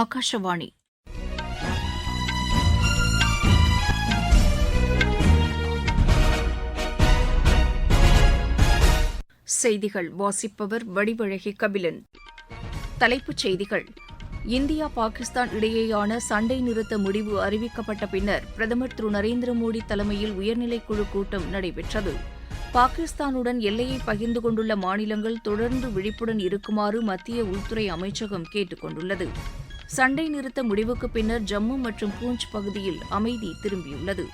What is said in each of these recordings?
ஆகாஷவாணி செய்திகள் வாசிப்பவர் வடிவழகி கபிலன். தலைப்புச் செய்திகள். இந்தியா பாகிஸ்தான் இடையேயான சண்டை நிறுத்த முடிவு அறிவிக்கப்பட்ட பின்னர் பிரதமர் திரு நரேந்திர மோடி தலைமையில் உயர்நிலைக்குழு கூட்டம் நடைபெற்றது. பாகிஸ்தானுடன் எல்லையை பகிர்ந்து கொண்டுள்ள மாநிலங்கள் தொடர்ந்து விழிப்புடன் இருக்குமாறு மத்திய உள்துறை அமைச்சகம் கேட்டுக் கொண்டுள்ளது சண்டை நிறுத்த முடிவுக்கு பின்னர் ஜம்மு மற்றும் பூஞ்ச் பகுதியில் அமைதி திரும்பியுள்ளது.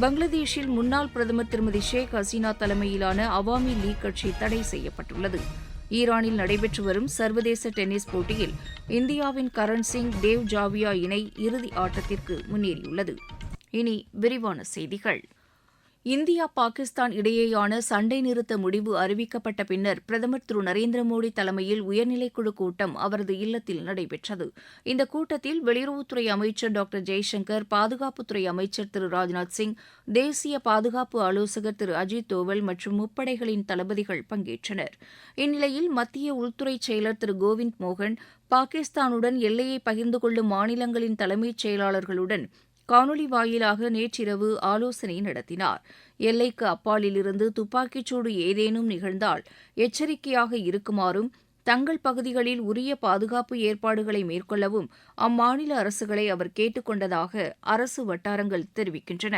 பங்களாதேஷில் முன்னாள் பிரதமர் திருமதி ஷேக் ஹசீனா தலைமையிலான அவாமி லீக் கட்சி தடை செய்யப்பட்டுள்ளது. ஈரானில் நடைபெற்று வரும் சர்வதேச டென்னிஸ் போட்டியில் இந்தியாவின் கரண் சிங் தேவ் ஜாவியா இணை இறுதி ஆட்டத்திற்கு முன்னேறியுள்ளது. இனி விரிவான செய்திகள். இந்தியா பாகிஸ்தான் இடையேயான சண்டை நிறுத்த முடிவு அறிவிக்கப்பட்ட பின்னர் பிரதமர் திரு. நரேந்திர மோடி தலைமையில் உயர்நிலைக்குழு கூட்டம் அவரது இல்லத்தில் நடைபெற்றது. இந்த கூட்டத்தில் வெளியுறவுத்துறை அமைச்சர் டாக்டர் ஜெய்சங்கர் பாதுகாப்புத்துறை அமைச்சர் திரு. ராஜ்நாத் சிங் தேசிய பாதுகாப்பு ஆலோசகர் திரு. அஜித் தோவல் மற்றும் முப்படைகளின் தளபதிகள் பங்கேற்றனர். இந்நிலையில் மத்திய உள்துறை செயலர் திரு. கோவிந்த் மோகன் பாகிஸ்தானுடன் எல்லையை பகிர்ந்து கொள்ளும் மாநிலங்களின் தலைமைச் செயலாளர்களுடன் காணொலி வாயிலாக நேற்றிரவு ஆலோசனை நடத்தினார். எல்லைக்கு அப்பாலிலிருந்து துப்பாக்கிச்சூடு ஏதேனும் நிகழ்ந்தால் எச்சரிக்கையாக இருக்குமாறும் தங்கள் பகுதிகளில் உரிய பாதுகாப்பு ஏற்பாடுகளை மேற்கொள்ளவும் அம்மாநில அரசுகளை அவர் கேட்டுக் கொண்டதாக அரசு வட்டாரங்கள் தெரிவிக்கின்றன.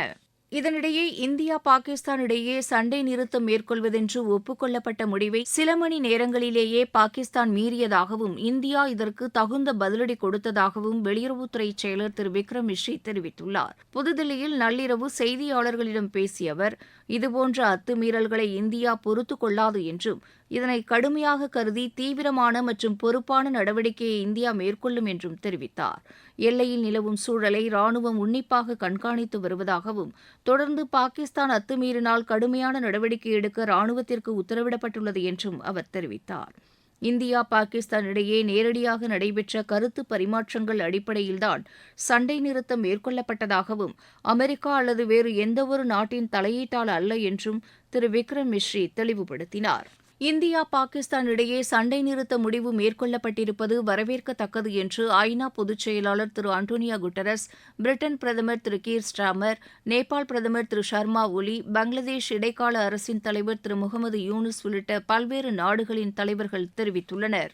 இதனிடையே இந்தியா பாகிஸ்தான் இடையே சண்டை நிறுத்தம் மேற்கொள்வதென்று ஒப்புக்கொள்ளப்பட்ட முடிவை சில மணி நேரங்களிலேயே பாகிஸ்தான் மீறியதாகவும் இந்தியா இதற்கு தகுந்த பதிலடி கொடுத்ததாகவும் வெளியுறவுத்துறை செயலர் திரு. விக்ரம் மிஸ்ரி தெரிவித்துள்ளார். புதுதில்லியில் நள்ளிரவு செய்தியாளர்களிடம் பேசிய அவர் இதுபோன்ற அத்துமீறல்களை இந்தியா பொறுத்துக் கொள்ளாது என்றும் இதனை கடுமையாக கருதி தீவிரமான மற்றும் பொறுப்பான நடவடிக்கையை இந்தியா மேற்கொள்ளும் என்றும் தெரிவித்தார். எல்லையில் நிலவும் சூழலை ராணுவம் உன்னிப்பாக கண்காணித்து வருவதாகவும் தொடர்ந்து பாகிஸ்தான் அத்துமீறினால் கடுமையான நடவடிக்கை எடுக்க ராணுவத்திற்கு உத்தரவிடப்பட்டுள்ளது என்றும் அவர் தெரிவித்தார். இந்தியா பாகிஸ்தான் இடையே நேரடியாக நடைபெற்ற கருத்து பரிமாற்றங்கள் அடிப்படையில்தான் சண்டை நிறுத்தம் மேற்கொள்ளப்பட்டதாகவும் அமெரிக்கா அல்லது வேறு எந்தவொரு நாட்டின் தலையீட்டால் அல்ல என்றும் திரு விக்ரம் மிஸ்ரி தெளிவுபடுத்தினார். இந்தியா பாகிஸ்தான் இடையே சண்டை நிறுத்த முடிவு மேற்கொள்ளப்பட்டிருப்பது வரவேற்கத்தக்கது என்று ஐநா பொதுச் செயலாளர் திரு அண்டோனியா குட்டரஸ் பிரிட்டன் பிரதமர் திரு கீர் ஸ்டாமர் நேபாள் பிரதமர் திரு ஷர்மா ஒலி பங்களாதேஷ் இடைக்கால அரசின் தலைவர் திரு முகமது யூனுஸ் உள்ளிட்ட பல்வேறு நாடுகளின் தலைவர்கள் தெரிவித்துள்ளனர்.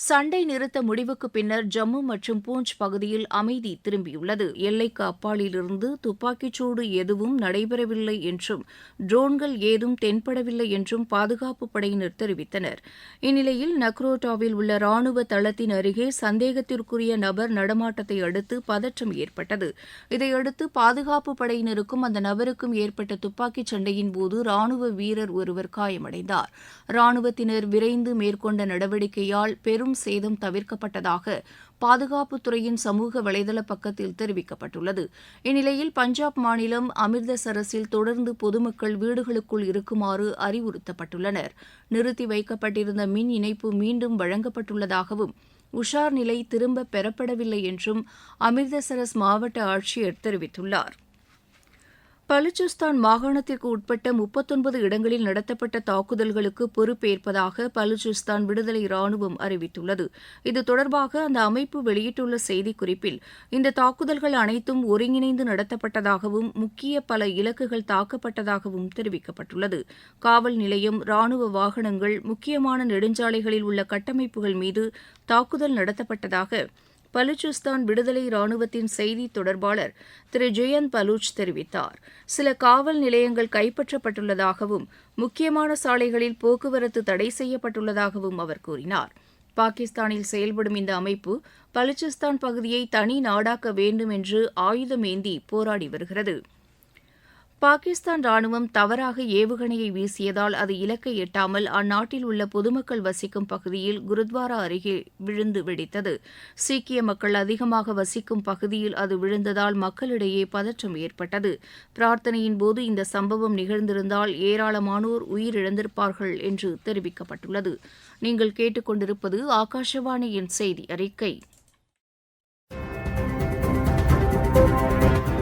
சண்டை நிறுத்த முடிவுக்கு பின்னர் ஜம்மு மற்றும் பூஞ்ச் பகுதியில் அமைதி திரும்பியுள்ளது. எல்லைக்கு அப்பாலிலிருந்து துப்பாக்கிச்சூடு எதுவும் நடைபெறவில்லை என்றும் ட்ரோன்கள் ஏதும் தென்படவில்லை என்றும் பாதுகாப்பு படையினர் தெரிவித்தனர். இந்நிலையில் நக்ரோட்டாவில் உள்ள ராணுவ தளத்தின் அருகே சந்தேகத்திற்குரிய நபர் நடமாட்டத்தை அடுத்து பதற்றம் ஏற்பட்டது. இதையடுத்து பாதுகாப்பு படையினருக்கும் அந்த நபருக்கும் ஏற்பட்ட துப்பாக்கிச் சண்டையின் போது ராணுவ வீரர் ஒருவர் காயமடைந்தார். ராணுவத்தினர் விரைந்து மேற்கொண்ட நடவடிக்கையால் பெரும் பெரும் சேதம் தவிர்க்கப்பட்டதாக பாதுகாப்புத்துறையின் சமூக வலைதள பக்கத்தில் தெரிவிக்கப்பட்டுள்ளது. இந்நிலையில் பஞ்சாப் மாநிலம் அமிர்தசரஸில் தொடர்ந்து பொதுமக்கள் வீடுகளுக்குள் இருக்குமாறு அறிவுறுத்தப்பட்டுள்ளனர். நிறுத்தி வைக்கப்பட்டிருந்த மின் இணைப்பு மீண்டும் வழங்கப்பட்டுள்ளதாகவும் உஷார் நிலை திரும்ப பெறப்படவில்லை என்றும் அமிர்தசரஸ் மாவட்ட ஆட்சியர் தெரிவித்துள்ளார். பலுச்சிஸ்தான் மாகாணத்திற்கு உட்பட்ட முப்பத்தொன்பது இடங்களில் நடத்தப்பட்ட தாக்குதல்களுக்கு பொறுப்பேற்பதாக பலுச்சிஸ்தான் விடுதலை ராணுவம் அறிவித்துள்ளது. இது தொடர்பாக அந்த அமைப்பு வெளியிட்டுள்ள செய்திக்குறிப்பில் இந்த தாக்குதல்கள் அனைத்தும் ஒருங்கிணைந்து நடத்தப்பட்டதாகவும் முக்கிய பல இலக்குகள் தாக்கப்பட்டதாகவும் தெரிவிக்கப்பட்டுள்ளது. காவல் நிலையம் ராணுவ வாகனங்கள் முக்கியமான நெடுஞ்சாலைகளில் உள்ள கட்டமைப்புகள் மீது தாக்குதல் நடத்தப்பட்டதாக பலுச்சிஸ்தான் விடுதலை ராணுவத்தின் செய்தி தொடர்பாளர் திரு ஜெயந்த் பலூச் தெரிவித்தார். சில காவல் நிலையங்கள் கைப்பற்றப்பட்டுள்ளதாகவும் முக்கியமான சாலைகளில் போக்குவரத்து தடை செய்யப்பட்டுள்ளதாகவும் அவர் கூறினார். பாகிஸ்தானில் செயல்படும் இந்த அமைப்பு பலுச்சிஸ்தான் பகுதியை தனி நாடாக்க வேண்டும் என்று ஆயுதமேந்தி போராடி வருகிறது. பாகிஸ்தான் ராணுவம் தவறாக ஏவுகணையை வீசியதால் அது இலக்கை எட்டாமல் அந்நாட்டில் உள்ள பொதுமக்கள் வசிக்கும் பகுதியில் குருத்வாரா அருகே விழுந்து வெடித்தது. சீக்கிய மக்கள் அதிகமாக வசிக்கும் பகுதியில் அது விழுந்ததால் மக்களிடையே பதற்றம் ஏற்பட்டது. பிரார்த்தனையின் போது இந்த சம்பவம் நிகழ்ந்திருந்தால் ஏராளமானோர் உயிரிழந்திருப்பார்கள் என்று தெரிவிக்கப்பட்டுள்ளது. நீங்கள் கேட்டுக்கொண்டிருப்பது ஆகாஷவாணியின் செய்தி அறிக்கை.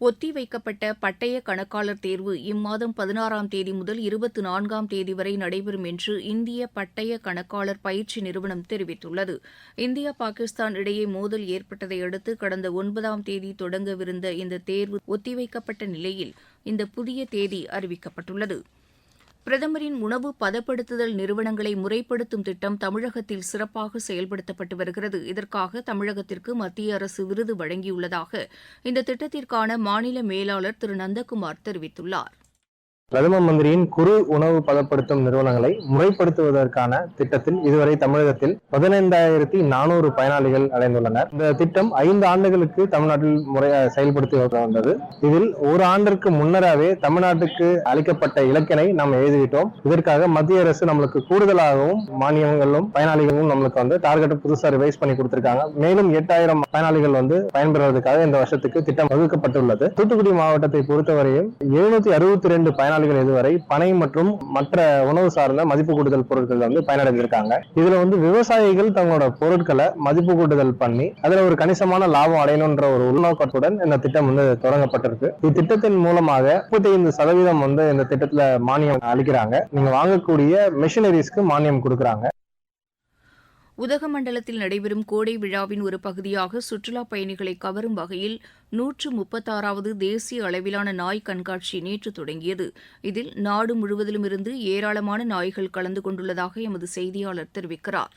ஒத்திவைக்கப்பட்ட பட்டய கணக்காளர் தேர்வு இம்மாதம் பதினாறாம் தேதி முதல் இருபத்தி நான்காம் தேதி வரை நடைபெறும் என்று இந்திய பட்டய கணக்காளர் பயிற்சி நிறுவனம் தெரிவித்துள்ளது. இந்தியா பாகிஸ்தான் இடையே மோதல் ஏற்பட்டதை அடுத்து கடந்த ஒன்பதாம் தேதி தொடங்கவிருந்த இந்த தேர்வு ஒத்திவைக்கப்பட்ட நிலையில் இந்த புதிய தேதி அறிவிக்கப்பட்டுள்ளது. பிரதமரின் உணவு பதப்படுத்துதல் நிறுவனங்களை முறைப்படுத்தும் திட்டம் தமிழகத்தில் சிறப்பாக செயல்படுத்தப்பட்டு வருகிறது. இதற்காக தமிழகத்திற்கு மத்திய அரசு விருது வழங்கியுள்ளதாக இந்த திட்டத்திற்கான மாநில மேலாளர் திரு. நந்தகுமார் தெரிவித்துள்ளார். பிரதம மந்திரியின் குறு உணவு பதப்படுத்தும் நிறுவனங்களை முறைப்படுத்துவதற்கான திட்டத்தில் இதுவரை தமிழகத்தில் பதினைந்தாயிரத்தி நானூறு பயனாளிகள் அடைந்துள்ளனர். இந்த திட்டம் ஐந்து ஆண்டுகளுக்கு தமிழ்நாட்டில் முறை செயல்படுத்தி வந்தது. இதில் ஒரு ஆண்டிற்கு முன்னராகவே தமிழ்நாட்டுக்கு அளிக்கப்பட்ட இலக்கினை நாம் எழுதிவிட்டோம். இதற்காக மத்திய அரசு நம்மளுக்கு கூடுதலாகவும் மானியங்களும் பயனாளிகளும் நம்மளுக்கு வந்து டார்கெட் புதுசாக ரிவைஸ் பண்ணி கொடுத்திருக்காங்க. மேலும் எட்டாயிரம் பயனாளிகள் வந்து பயன்பெறுவதற்காக இந்த வருஷத்துக்கு திட்டம் வகுக்கப்பட்டுள்ளது. தூத்துக்குடி மாவட்டத்தை பொறுத்தவரையும் எழுநூத்தி அறுபத்தி ரெண்டு பயனாளிகள் இதுவரை பனை மற்றும் மற்ற உணவு சார்ந்த மதிப்பு கூட்டுதல் பொருட்கள் வந்து பயனடைந்திருக்காங்க. இதுல வந்து விவசாயிகள் தங்களோட பொருட்களை மதிப்பு கூட்டுதல் பண்ணி அதுல ஒரு கணிசமான லாபம் அடையணுன்ற ஒரு உள்நோக்கத்துடன் இந்த திட்டம் வந்து தொடங்கப்பட்டிருக்கு. இத்திட்டத்தின் மூலமாக முப்பத்தி சதவீதம் வந்து இந்த திட்டத்துல மானியம் அளிக்கிறாங்க. நீங்க வாங்கக்கூடிய மிஷினரிஸ்க்கு மானியம் கொடுக்குறாங்க. உதகமண்டலத்தில் நடைபெறும் கோடை விழாவின் ஒரு பகுதியாக சுற்றுலாப் பயணிகளை கவரும் வகையில் நூற்று முப்பத்தாறாவது தேசிய அளவிலான நாய் கண்காட்சி நேற்று தொடங்கியது. இதில் நாடு முழுவதிலுமிருந்து ஏராளமான நாய்கள் கலந்து கொண்டுள்ளதாக எமது செய்தியாளர் தெரிவிக்கிறார்.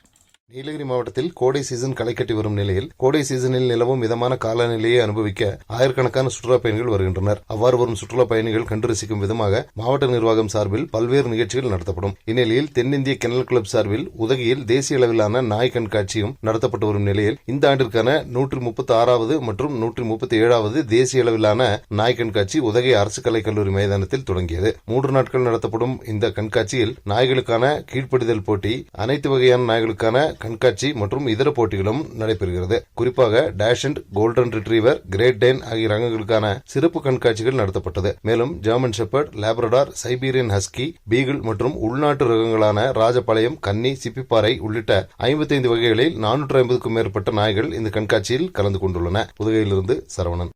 நீலகிரி மாவட்டத்தில் கோடை சீசன் களை கட்டி வரும் நிலையில் கோடை சீசனில் நிலவும் மிதமான காலநிலையை அனுபவிக்க ஆயிரக்கணக்கான சுற்றுலாப் பயணிகள் வருகின்றனர். அவ்வாறு வரும் சுற்றுலா பயணிகள் கண்டு ரசிக்கும் விதமாக மாவட்ட நிர்வாகம் சார்பில் பல்வேறு நிகழ்ச்சிகள் நடத்தப்படும். இந்நிலையில் தென்னிந்திய கெனல் கிளப் சார்பில் உதகையில் தேசிய அளவிலான நாய் கண்காட்சியும் நடத்தப்பட்டு வரும் நிலையில் இந்த ஆண்டிற்கான நூற்றி முப்பத்தி ஆறாவது மற்றும் நூற்றி முப்பத்தி ஏழாவது தேசிய அளவிலான நாய் கண்காட்சி உதகை அரசு கலைக் கல்லூரி மைதானத்தில் தொடங்கியது. மூன்று நாட்கள் நடத்தப்படும் இந்த கண்காட்சியில் நாய்களுக்கான கீழ்ப்படிதல் போட்டி அனைத்து வகையான நாய்களுக்கான கண்காட்சி மற்றும் இதர போட்டிகளும் நடைபெறுகிறது. குறிப்பாக dash and golden retriever great Dane ஆகிய ரகங்களுக்கான சிறப்பு கண்காட்சிகள் நடத்தப்பட்டது. மேலும் German shepherd Labrador Siberian husky beagle மற்றும் உள்நாட்டு ரகங்களான ராஜபாளையம் கன்னி சிப்பிப்பாறை உள்ளிட்ட ஐம்பத்தைந்து வகைகளில் நானூற்று ஐம்பதுக்கும் மேற்பட்ட நாய்கள் இந்த கண்காட்சியில் கலந்து கொண்டுள்ளன. புதுகையிலிருந்து சரவணன்.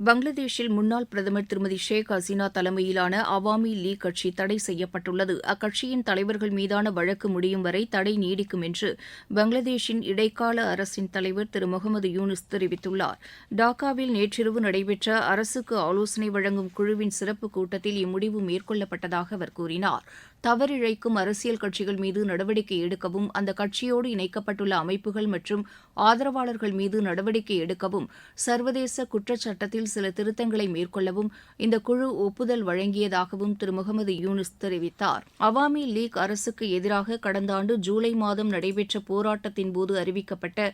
பங்களாதேஷில் முன்னாள் பிரதமர் திருமதி ஷேக் ஹசீனா தலைமையிலான அவாமி லீக் கட்சி தடை செய்யப்பட்டுள்ளது. அக்கட்சியின் தலைவர்கள் மீதான வழக்கு முடியும் வரை தடை நீடிக்கும் என்று பங்களாதேஷின் இடைக்கால அரசின் தலைவர் திரு முகமது யூனுஸ் தெரிவித்துள்ளார். டாக்காவில் நேற்றிரவு நடைபெற்ற அரசுக்கு ஆலோசனை வழங்கும் குழுவின் சிறப்பு கூட்டத்தில் இம்முடிவு மேற்கொள்ளப்பட்டதாக அவர் கூறினார். தவறிழைக்கும் அரசியல் கட்சிகள் மீது நடவடிக்கை எடுக்கவும் அந்த கட்சியோடு இணைக்கப்பட்டுள்ள அமைப்புகள் மற்றும் ஆதரவாளர்கள் மீது நடவடிக்கை எடுக்கவும் சர்வதேச குற்றச்சட்டத்தில் சில திருத்தங்களை மேற்கொள்ளவும் இந்த குழு ஒப்புதல் வழங்கியதாகவும் திரு. முகமது யூனுஸ் தெரிவித்தார். அவாமி லீக் அரசுக்கு எதிராக கடந்த ஆண்டு ஜூலை மாதம் நடைபெற்ற போராட்டத்தின் போது அறிவிக்கப்பட்ட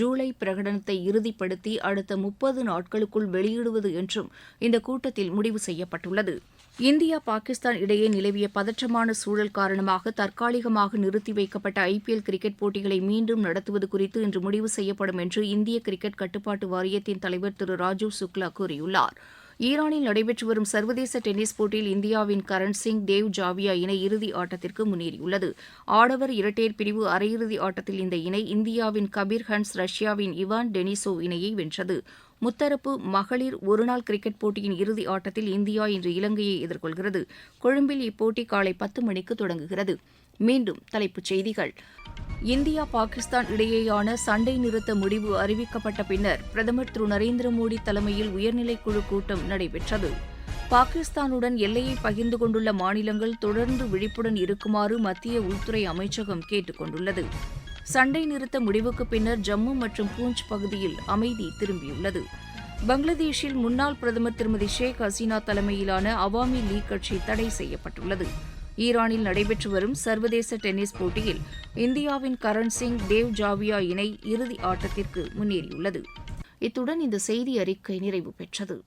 ஜூலை பிரகடனத்தை இறுதிப்படுத்தி அடுத்த முப்பது நாட்களுக்குள் வெளியிடுவது என்றும் இந்த கூட்டத்தில் முடிவு செய்யப்பட்டுள்ளது. இந்தியா பாகிஸ்தான் இடையே நிலவிய பதற்றமான சூழல் காரணமாக தற்காலிகமாக நிறுத்தி வைக்கப்பட்ட ஐபிஎல் கிரிக்கெட் போட்டிகளை மீண்டும் நடத்துவது குறித்து இன்று முடிவு செய்யப்படும் என்று இந்திய கிரிக்கெட் கட்டுப்பாட்டு வாரியத்தின் தலைவர் திரு ராஜீவ் சுக்லா கூறியுள்ளார். ஈரானில் நடைபெற்று வரும் சர்வதேச டென்னிஸ் போட்டியில் இந்தியாவின் கரண் சிங் தேவ் ஜாவியா இணை இறுதி ஆட்டத்திற்கு முன்னேறியுள்ளது. ஆடவர் இரட்டையர் பிரிவு அரையிறுதி ஆட்டத்தில் இந்த இணை இந்தியாவின் கபீர் ஹன்ஸ் ரஷ்யாவின் இவான் டெனிசோ இணையை வென்றது. முத்தரப்பு மகளிர் ஒருநாள் கிரிக்கெட் போட்டியின் இறுதி ஆட்டத்தில் இந்தியா இன்று இலங்கையை எதிர்கொள்கிறது. கொழும்பில் இப்போட்டி காலை பத்து மணிக்கு தொடங்குகிறது. மீண்டும் தலைப்புச் செய்திகள். இந்தியா பாகிஸ்தான் இடையேயான சண்டை நிறுத்த முடிவு அறிவிக்கப்பட்ட பின்னர் பிரதமர் திரு நரேந்திர மோடி தலைமையில் உயர்நிலைக்குழு கூட்டம் நடைபெற்றது. பாகிஸ்தானுடன் எல்லையை பகிர்ந்து கொண்டுள்ள மாநிலங்கள் தொடர்ந்து விழிப்புடன் இருக்குமாறு மத்திய உள்துறை அமைச்சகம் கேட்டுக் கொண்டுள்ளது சண்டை நிறுத்த முடிவுக்கு பின்னர் ஜம்மு மற்றும் பூஞ்ச் பகுதியில் அமைதி திரும்பியுள்ளது. பங்களாதேஷில் முன்னாள் பிரதமர் திருமதி ஷேக் ஹசீனா தலைமையிலான அவாமி லீக் கட்சி தடை செய்யப்பட்டுள்ளது. ஈரானில் நடைபெற்று வரும் சர்வதேச டென்னிஸ் போட்டியில் இந்தியாவின் கரண் சிங் தேவ் ஜாவியா இணை இறுதி ஆட்டத்திற்கு முன்னேறியுள்ளது. இத்துடன் இந்த செய்தி அறிக்கை நிறைவு பெற்றது.